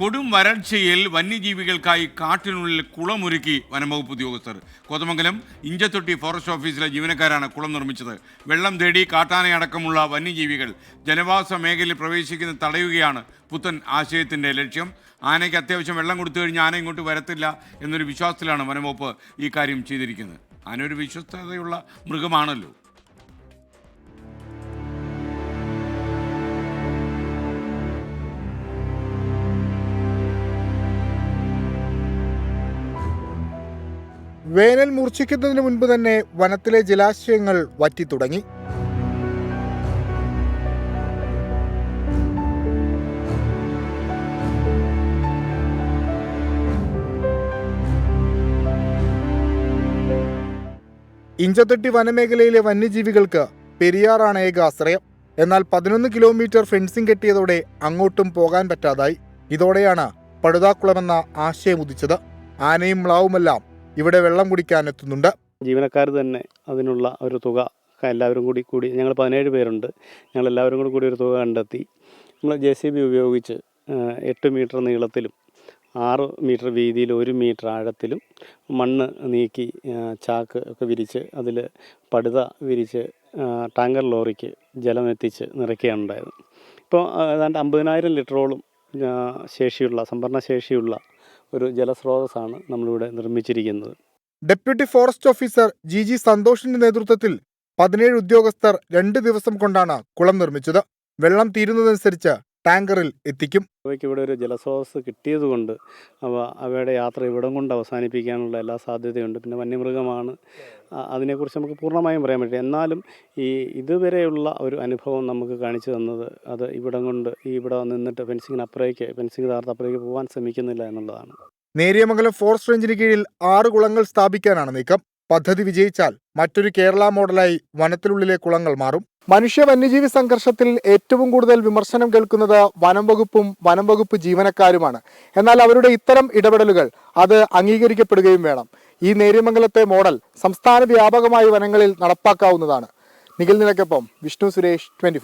കൊടും വരൾച്ചയിൽ വന്യജീവികൾക്കായി കാട്ടിനുള്ളിൽ കുളമൊരുക്കി വനംവകുപ്പ് ഉദ്യോഗസ്ഥർ. കോതമംഗലം ഇഞ്ചത്തൊട്ടി ഫോറസ്റ്റ് ഓഫീസിലെ ജീവനക്കാരാണ് കുളം നിർമ്മിച്ചത്. വെള്ളം തേടി കാട്ടാനയടക്കമുള്ള വന്യജീവികൾ ജനവാസ മേഖലയിൽ പ്രവേശിക്കുന്ന തടയുകയാണ് പുത്തൻ ആശയത്തിന്റെ ലക്ഷ്യം. ആനയ്ക്ക് അത്യാവശ്യം വെള്ളം കൊടുത്തു കഴിഞ്ഞാൽ ആന ഇങ്ങോട്ട് വരത്തില്ല എന്നൊരു വിശ്വാസത്തിലാണ് വനംവകുപ്പ് ഈ കാര്യം ചെയ്തിരിക്കുന്നത്. ആന ഒരു വിശ്വസ്തതയുള്ള മൃഗമാണല്ലോ. വേനൽ മൂർച്ഛിക്കുന്നതിന് മുൻപ് തന്നെ വനത്തിലെ ജലാശയങ്ങൾ വറ്റിത്തുടങ്ങി ഇഞ്ചത്തൊട്ടി വനമേഖലയിലെ വന്യജീവികൾക്ക് പെരിയാറാണ് ഏക ആശ്രയം. എന്നാൽ പതിനൊന്ന് കിലോമീറ്റർ ഫെൻസിംഗ് കെട്ടിയതോടെ അങ്ങോട്ടും പോകാൻ പറ്റാതായി. ഇതോടെയാണ് പടുതാക്കുളമെന്ന ആശയം ഉദിച്ചത്. ആനയും മ്ലാവുമെല്ലാം ഇവിടെ വെള്ളം കുടിക്കാൻ എത്തുന്നുണ്ട് ജീവനക്കാർ തന്നെ അതിനുള്ള ഒരു തുക എല്ലാവരും കൂടി കൂടി ഞങ്ങൾ പതിനേഴ് പേരുണ്ട്. ഞങ്ങൾ എല്ലാവരും കൂടി കൂടി ഒരു തുക കണ്ടെത്തി. നമ്മൾ ജെ സി ബി ഉപയോഗിച്ച് എട്ട് മീറ്റർ നീളത്തിലും ആറ് മീറ്റർ വീതിയിൽ ഒരു മീറ്റർ ആഴത്തിലും മണ്ണ് നീക്കി ചാക്ക് ഒക്കെ വിരിച്ച് അതിൽ പടുത വിരിച്ച് ടാങ്കർ ലോറിക്ക് ജലം എത്തിച്ച് നിറയ്ക്കുകയാണ് ഉണ്ടായത് ഇപ്പോൾ ഏതാണ്ട് അമ്പതിനായിരം ലിറ്ററോളം ശേഷിയുള്ള സംഭരണ ശേഷിയുള്ള ഒരു ജലസ്രോതസ്സാണ് നമ്മളിവിടെ നിർമ്മിച്ചിരിക്കുന്നത്. Deputy forest officer G G സന്തോഷിന്റെ നേതൃത്വത്തിൽ പതിനേഴ് ഉദ്യോഗസ്ഥർ രണ്ട് ദിവസം കൊണ്ടാണ് കുളം നിർമ്മിച്ചത്. വെള്ളം തീരുന്നതനുസരിച്ച് ടാങ്കറിൽ എത്തിക്കും. അവയ്ക്ക് ഇവിടെ ഒരു ജലസ്രോതസ് കിട്ടിയതുകൊണ്ട് അവ അവയുടെ യാത്ര ഇവിടം കൊണ്ട് അവസാനിപ്പിക്കാനുള്ള എല്ലാ സാധ്യതയുണ്ട്. പിന്നെ വന്യമൃഗമാണ്. അതിനെക്കുറിച്ച് നമുക്ക് പൂർണമായും പറയാൻ പറ്റില്ല. എന്നാലും ഈ ഇതുവരെയുള്ള ഒരു അനുഭവം നമുക്ക് കാണിച്ചു തന്നത് അത് ഇവിടം കൊണ്ട് ഈ ഇവിടെ നിന്നിട്ട് ഫെൻസിങ്ങിന് അപ്പുറേക്ക് ഫെൻസിങ് താർത്ത് അപ്പുറേക്ക് പോകാൻ ശ്രമിക്കുന്നില്ല എന്നുള്ളതാണ്. നേരിയമംഗലം ഫോറസ്റ്റ് റേഞ്ചിന് കീഴിൽ ആറ് കുളങ്ങൾ സ്ഥാപിക്കാനാണ് നീക്കം. പദ്ധതി വിജയിച്ചാൽ മറ്റൊരു കേരള മോഡലായി വനത്തിനുള്ളിലെ കുളങ്ങൾ മാറും. മനുഷ്യ വന്യജീവി സംഘർഷത്തിൽ ഏറ്റവും കൂടുതൽ വിമർശനം കേൾക്കുന്നത് വനം വകുപ്പും വനം വകുപ്പ് ജീവനക്കാരുമാണ്. എന്നാൽ അവരുടെ ഇത്തരം ഇടപെടലുകൾ അത് അംഗീകരിക്കപ്പെടുകയും വേണം. ഈ നേര്യമംഗലത്തെ മോഡൽ സംസ്ഥാന വ്യാപകമായി വനങ്ങളിൽ നടപ്പാക്കാവുന്നതാണ്. നിഖിൽ നിലയ്ക്കൊപ്പം വിഷ്ണു സുരേഷ് ട്വന്റി